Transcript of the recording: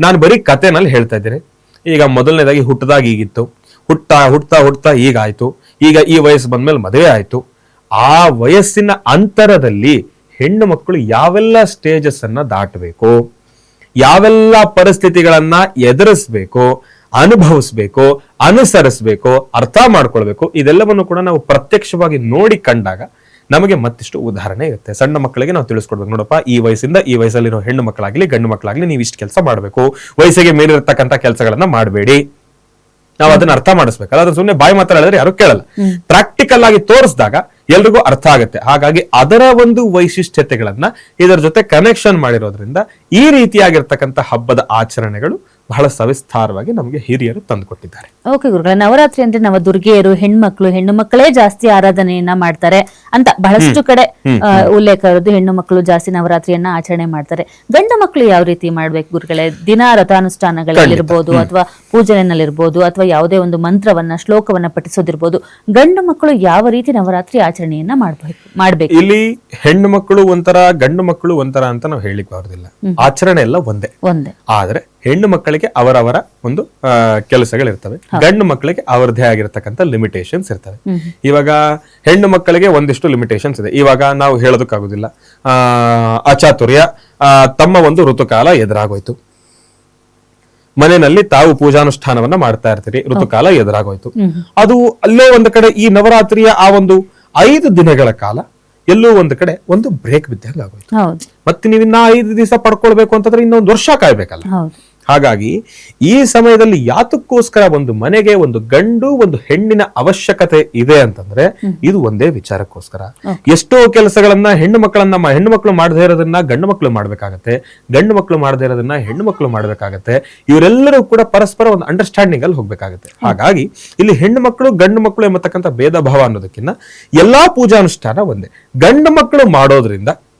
ನಾನು ಬರೀ ಕಥೆನಲ್ಲಿ ಹೇಳ್ತಾ ಇದ್ದೀನಿ. ಈಗ ಮೊದಲನೇದಾಗಿ ಹುಟ್ಟದಾಗ ಈಗಿತ್ತು. ಹುಟ್ಟ ಹುಟ್ತಾ ಹುಟ್ತಾ ಈಗಾಯ್ತು. ಈಗ ಈ ವಯಸ್ಸು ಬಂದ್ಮೇಲೆ ಮದುವೆ ಆಯ್ತು. ಆ ವಯಸ್ಸಿನ ಅಂತರದಲ್ಲಿ ಹೆಣ್ಣು ಮಕ್ಕಳು ಯಾವೆಲ್ಲ ಸ್ಟೇಜಸ್ ಅನ್ನ ದಾಟಬೇಕು? ಯಾವೆಲ್ಲ ಪರಿಸ್ಥಿತಿಗಳನ್ನ ಎದುರಿಸ್ಬೇಕು? ಅನುಭವಿಸ್ಬೇಕು? ಅನುಸರಿಸ್ಬೇಕು? ಅರ್ಥ ಮಾಡ್ಕೊಳ್ಬೇಕು? ಇದೆಲ್ಲವನ್ನು ಕೂಡ ನಾವು ಪ್ರತ್ಯಕ್ಷವಾಗಿ ನೋಡಿ ಕಂಡಾಗ ನಮಗೆ ಮತ್ತಿಷ್ಟು ಉದಾಹರಣೆ ಇರುತ್ತೆ. ಸಣ್ಣ ಮಕ್ಕಳಿಗೆ ನಾವು ತಿಳಿಸ್ಕೊಡ್ಬೇಕು. ನೋಡಪ್ಪ ಈ ವಯಸ್ಸಿಂದ ಈ ವಯಸ್ಸಲ್ಲಿರೋ ಹೆಣ್ಣು ಮಕ್ಕಳಾಗ್ಲಿ ಗಂಡು ಮಕ್ಕಳಾಗ್ಲಿ ನೀವು ಇಷ್ಟು ಕೆಲಸ ಮಾಡಬೇಕು. ವಯಸ್ಸಿಗೆ ಮೇಲಿರತಕ್ಕಂಥ ಕೆಲಸಗಳನ್ನ ಮಾಡಬೇಡಿ. ನಾವು ಅದನ್ನ ಅರ್ಥ ಮಾಡಿಸ್ಬೇಕಲ್ಲ. ಅದ್ರ ಸುಮ್ಮನೆ ಬಾಯಿ ಮಾತ್ರ ಹೇಳಿದ್ರೆ ಯಾರು ಕೇಳಲ್ಲ. ಪ್ರಾಕ್ಟಿಕಲ್ ಆಗಿ ತೋರಿಸಿದಾಗ ಎಲ್ರಿಗೂ ಅರ್ಥ ಆಗುತ್ತೆ. ಹಾಗಾಗಿ ಅದರ ಒಂದು ವೈಶಿಷ್ಟ್ಯತೆಗಳನ್ನ ಇದರ ಜೊತೆ ಕನೆಕ್ಷನ್ ಮಾಡಿರೋದ್ರಿಂದ ಈ ರೀತಿಯಾಗಿರ್ತಕ್ಕಂಥ ಹಬ್ಬದ ಆಚರಣೆಗಳು ಬಹಳ ಸವಿಸ್ತಾರವಾಗಿ ನಮಗೆ ಹಿರಿಯರು ತಂದುಕೊಟ್ಟಿದ್ದಾರೆ. ಓಕೆ ಗುರುಗಳ ನವರಾತ್ರಿ ಅಂದ್ರೆ ನಮ್ಮ ದುರ್ಗೆಯರು ಹೆಣ್ಮಕ್ಳು ಹೆಣ್ಣು ಮಕ್ಕಳೇ ಜಾಸ್ತಿ ಆರಾಧನೆಯನ್ನ ಮಾಡ್ತಾರೆ ಅಂತ ಬಹಳಷ್ಟು ಕಡೆ ಆ, ಉಲ್ಲೇಖ ಇರೋದು ಹೆಣ್ಣು ಮಕ್ಕಳು ಜಾಸ್ತಿ ನವರಾತ್ರಿಯನ್ನ ಆಚರಣೆ ಮಾಡ್ತಾರೆ. ಗಂಡು ಮಕ್ಕಳು ಯಾವ ರೀತಿ ಮಾಡ್ಬೇಕು ಗುರುಗಳೇ? ದಿನ ರಥಾನುಷ್ಠಾನಗಳಲ್ಲಿರ್ಬೋದು ಅಥವಾ ಪೂಜನೆನಲ್ಲಿರ್ಬೋದು ಅಥವಾ ಯಾವುದೇ ಒಂದು ಮಂತ್ರವನ್ನ ಶ್ಲೋಕವನ್ನ ಪಠಿಸೋದಿರ್ಬೋದು ಗಂಡು ಮಕ್ಕಳು ಯಾವ ರೀತಿ ನವರಾತ್ರಿ ಆಚರಣೆಯನ್ನ ಮಾಡ್ಬೇಕು ಮಾಡ್ಬೇಕು? ಇಲ್ಲಿ ಹೆಣ್ಣು ಮಕ್ಕಳು ಒಂಥರ ಗಂಡು ಮಕ್ಕಳು ಒಂಥರ ಅಂತ ನಾವು ಹೇಳಿಕ್ ಬರೋದಿಲ್ಲ. ಆಚರಣೆ ಎಲ್ಲ ಒಂದೇ. ಒಂದೇ. ಆದ್ರೆ ಹೆಣ್ಣು ಮಕ್ಕಳಿಗೆ ಅವರವರ ಒಂದು ಕೆಲಸಗಳಿರ್ತವೆ. ಗಂಡು ಮಕ್ಕಳಿಗೆ ಅವರದೇ ಆಗಿರತಕ್ಕಂಥ ಲಿಮಿಟೇಷನ್ಸ್ ಇರ್ತವೆ. ಇವಾಗ ಹೆಣ್ಣು ಮಕ್ಕಳಿಗೆ ಒಂದಿಷ್ಟು ಲಿಮಿಟೇಷನ್ಸ್ ಇದೆ. ಇವಾಗ ನಾವು ಹೇಳೋದಕ್ಕಾಗೋದಿಲ್ಲ. ಆ ಅಚಾತುರ್ಯ ತಮ್ಮ ಒಂದು ಋತುಕಾಲ ಎದುರಾಗೋಯ್ತು. ಮನೆಯಲ್ಲಿ ತಾವು ಪೂಜಾನುಷ್ಠಾನವನ್ನ ಮಾಡ್ತಾ ಇರ್ತೀರಿ ಋತುಕಾಲ ಎದುರಾಗೋಯ್ತು. ಅದು ಅಲ್ಲೋ ಒಂದು ಕಡೆ ಈ ನವರಾತ್ರಿಯ ಆ ಒಂದು ಐದು ದಿನಗಳ ಕಾಲ ಎಲ್ಲೋ ಒಂದು ಕಡೆ ಒಂದು ಬ್ರೇಕ್ ಬಿದ್ದಂಗೆ ಆಗೋಯ್ತು. ಹೌದು. ಮತ್ತೆ ನೀವು ಇನ್ನ ಐದು ದಿವಸ ಪಡ್ಕೊಳ್ಬೇಕು ಅಂತಂದ್ರೆ ಇನ್ನೊಂದು ವರ್ಷ ಕಾಯ್ಬೇಕಲ್ಲ. ಹಾಗಾಗಿ ಈ ಸಮಯದಲ್ಲಿ ಯಾತಕ್ಕೋಸ್ಕರ ಒಂದು ಮನೆಗೆ ಒಂದು ಗಂಡು ಒಂದು ಹೆಣ್ಣಿನ ಅವಶ್ಯಕತೆ ಇದೆ ಅಂತಂದ್ರೆ ಇದು ಒಂದೇ ವಿಚಾರಕ್ಕೋಸ್ಕರ. ಎಷ್ಟೋ ಕೆಲಸಗಳನ್ನ ಹೆಣ್ಣು ಮಕ್ಕಳನ್ನ ಹೆಣ್ಣು ಮಕ್ಕಳು ಮಾಡದೇ ಇರೋದನ್ನ ಗಂಡು ಮಕ್ಕಳು ಮಾಡ್ಬೇಕಾಗತ್ತೆ ಗಂಡು ಮಕ್ಕಳು ಮಾಡದೇ ಇರೋದನ್ನ ಹೆಣ್ಣು ಮಕ್ಕಳು ಮಾಡ್ಬೇಕಾಗತ್ತೆ ಇವರೆಲ್ಲರೂ ಕೂಡ ಪರಸ್ಪರ ಒಂದು ಅಂಡರ್ಸ್ಟ್ಯಾಂಡಿಂಗ್ ಅಲ್ಲಿ ಹೋಗ್ಬೇಕಾಗತ್ತೆ. ಹಾಗಾಗಿ ಇಲ್ಲಿ ಹೆಣ್ಣು ಮಕ್ಕಳು ಗಂಡು ಮಕ್ಕಳು ಎಂಬತಕ್ಕಂಥ ಭೇದ ಭಾವ ಅನ್ನೋದಕ್ಕಿಂತ ಎಲ್ಲಾ ಪೂಜಾನುಷ್ಠಾನ ಒಂದೇ. ಗಂಡು ಮಕ್ಕಳು ಮಾಡೋದ್ರಿಂದ